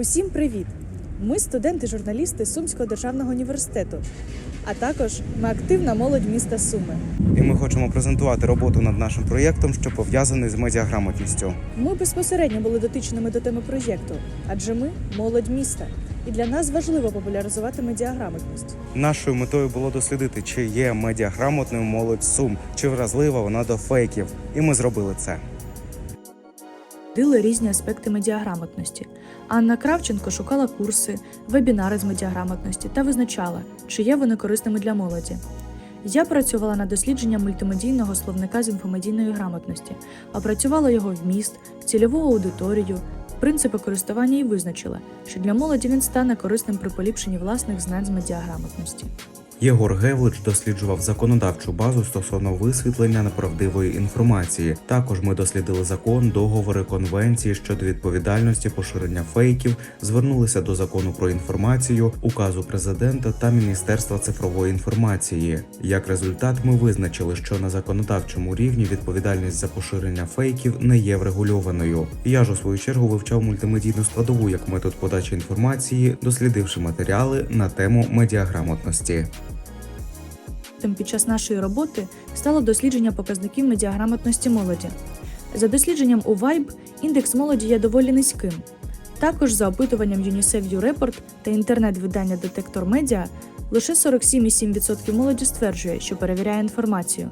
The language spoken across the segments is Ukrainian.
Усім привіт! Ми студенти-журналісти Сумського державного університету, а також ми активна молодь міста Суми. І ми хочемо презентувати роботу над нашим проєктом, що пов'язаний з медіаграмотністю. Ми безпосередньо були дотичними до теми проєкту, адже ми молодь міста. І для нас важливо популяризувати медіаграмотність. Нашою метою було дослідити, чи є медіаграмотною молодь Сум, чи вразлива вона до фейків. І ми зробили це. Дили різні аспекти медіаграмотності. Анна Кравченко шукала курси, вебінари з медіаграмотності та визначала, чи є вони корисними для молоді. Я працювала над дослідженням мультимедійного словника з інфомедійної грамотності, опрацювала його вміст, цільову аудиторію, принципи користування і визначила, що для молоді він стане корисним при поліпшенні власних знань з медіаграмотності. Єгор Гевлич досліджував законодавчу базу стосовно висвітлення неправдивої інформації. Також ми дослідили закон, договори, конвенції щодо відповідальності поширення фейків, звернулися до закону про інформацію, указу президента та Міністерства цифрової інформації. Як результат, ми визначили, що на законодавчому рівні відповідальність за поширення фейків не є врегульованою. Я ж у свою чергу вивчав мультимедійну складову як метод подачі інформації, дослідивши матеріали на тему медіаграмотності. Тим під час нашої роботи стало дослідження показників медіаграмотності молоді. За дослідженням у Vibe індекс молоді є доволі низьким. Також за опитуванням UNICEF Report та інтернет-видання Детектор Медіа лише 47,7% молоді стверджує, що перевіряє інформацію.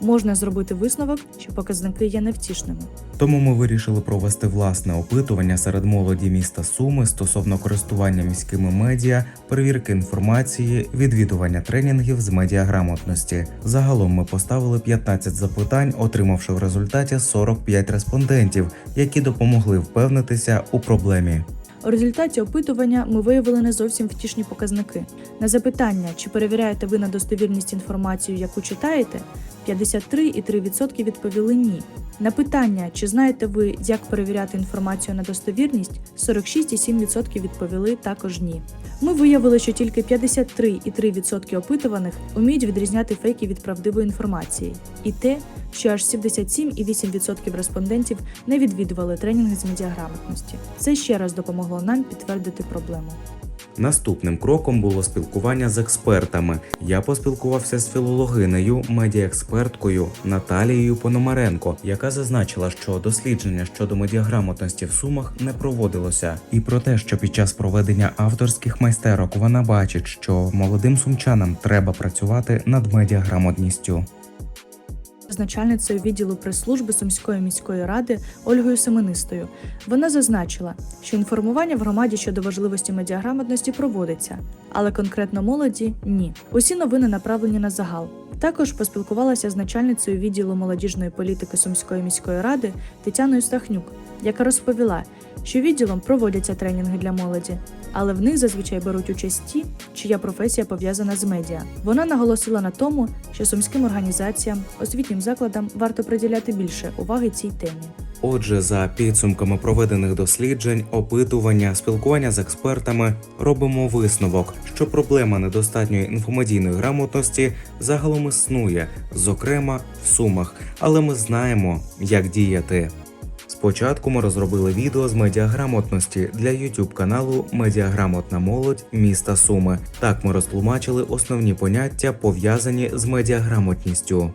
Можна зробити висновок, що показники є невтішними. Тому ми вирішили провести власне опитування серед молоді міста Суми стосовно користування міськими медіа, перевірки інформації, відвідування тренінгів з медіаграмотності. Загалом ми поставили 15 запитань, отримавши в результаті 45 респондентів, які допомогли впевнитися у проблемі. У результаті опитування ми виявили не зовсім втішні показники. На запитання, чи перевіряєте ви на достовірність інформацію, яку читаєте, 53,3% відповіли ні. На питання, чи знаєте ви, як перевіряти інформацію на достовірність, 46,7% відповіли також ні. Ми виявили, що тільки 53,3% опитуваних уміють відрізняти фейки від правдивої інформації, і те, що аж 77,8% респондентів не відвідували тренінги з медіаграмотності. Це ще раз допомогло нам підтвердити проблему. Наступним кроком було спілкування з експертами. Я поспілкувався з філологинею, медіаексперткою Наталією Пономаренко, яка зазначила, що дослідження щодо медіаграмотності в сумах не проводилося, і про те, що під час проведення авторських майстерок вона бачить, що молодим сумчанам треба працювати над медіаграмотністю. З начальницею відділу прес-служби Сумської міської ради Ольгою Семенистою. Вона зазначила, що інформування в громаді щодо важливості медіаграмотності проводиться, але конкретно молоді ні. Усі новини направлені на загал. Також поспілкувалася з начальницею відділу молодіжної політики Сумської міської ради Тетяною Стахнюк, яка розповіла, що відділом проводяться тренінги для молоді, але в них зазвичай беруть участь ті, чия професія пов'язана з медіа. Вона наголосила на тому, що сумським організаціям, освітнім закладам варто приділяти більше уваги цій темі. Отже, за підсумками проведених досліджень, опитування, спілкування з експертами, робимо висновок, що проблема недостатньої інформаційної грамотності загалом існує, зокрема в сумах, але ми знаємо, як діяти. Спочатку ми розробили відео з медіаграмотності для YouTube каналу Медіаграмотна молодь міста Суми. Так ми розтлумачили основні поняття, пов'язані з медіаграмотністю.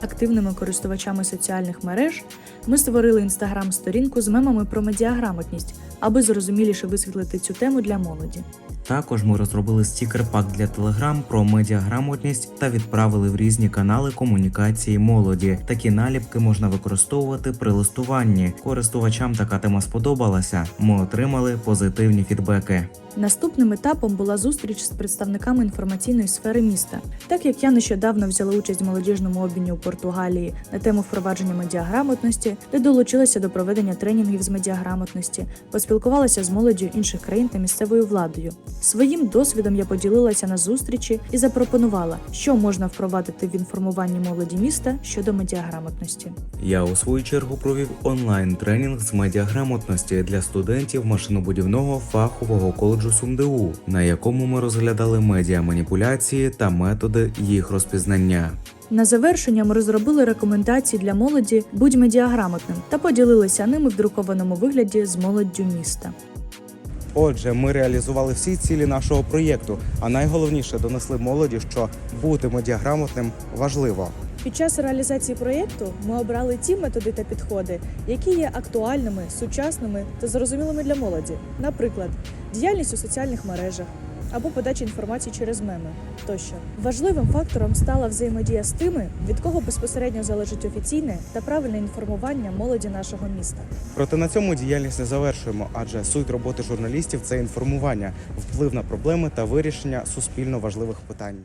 Активними користувачами соціальних мереж ми створили інстаграм-сторінку з мемами про медіаграмотність, аби зрозуміліше висвітлити цю тему для молоді. Також ми розробили стікер-пак для Telegram про медіаграмотність та відправили в різні канали комунікації молоді. Такі наліпки можна використовувати при листуванні. Користувачам така тема сподобалася. Ми отримали позитивні фідбеки. Наступним етапом була зустріч з представниками інформаційної сфери міста. Так як я нещодавно взяла участь в молодіжному обміні у Португалії на тему впровадження медіаграмотності, де долучилася до проведення тренінгів з медіаграмотності, поспілкувалася з молоддю інших країн та місцевою владою. Своїм досвідом я поділилася на зустрічі і запропонувала, що можна впровадити в інформуванні молоді міста щодо медіаграмотності. Я у свою чергу провів онлайн тренінг з медіаграмотності для студентів машинобудівного фахового коледжу СумДУ, на якому ми розглядали медіаманіпуляції та методи їх розпізнання. На завершення ми розробили рекомендації для молоді будь медіаграмотним та поділилися ними в друкованому вигляді з молоддю міста. Отже, ми реалізували всі цілі нашого проєкту, а найголовніше донесли молоді, що бути медіаграмотним важливо. Під час реалізації проєкту ми обрали ті методи та підходи, які є актуальними, сучасними та зрозумілими для молоді. Наприклад, діяльність у соціальних мережах або подача інформації через меми тощо. Важливим фактором стала взаємодія з тими, від кого безпосередньо залежить офіційне та правильне інформування молоді нашого міста. Проте на цьому діяльність не завершуємо, адже суть роботи журналістів це інформування, вплив на проблеми та вирішення суспільно важливих питань.